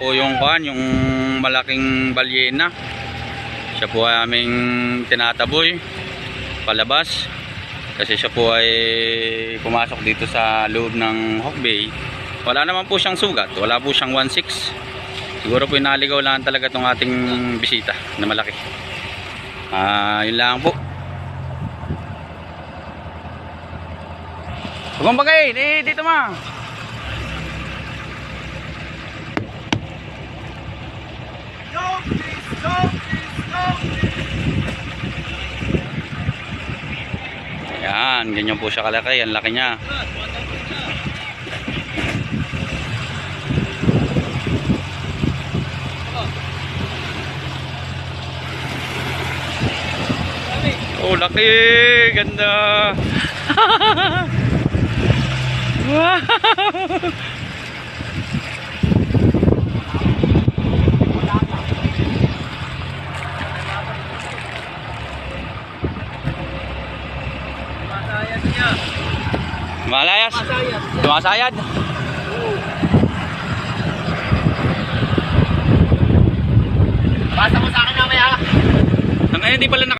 po yung kuan, yung malaking balyena. Siya po ay aming tinataboy palabas. Kasi siya po ay pumasok dito sa loob ng Hawk Bay. Wala naman po siyang sugat. Wala po siyang 1.6. Siguro po inaligaw lang talaga itong ating bisita na malaki. Ah, yun lang po. Bagay, eh, dito ma. Ayan, ganyan po siya kalaki. Ang laki niya. Oh, laki! Ganda! wow! Malayas! Tumasayad! Basta mo sa akin mamaya. Ang ngayon, di pala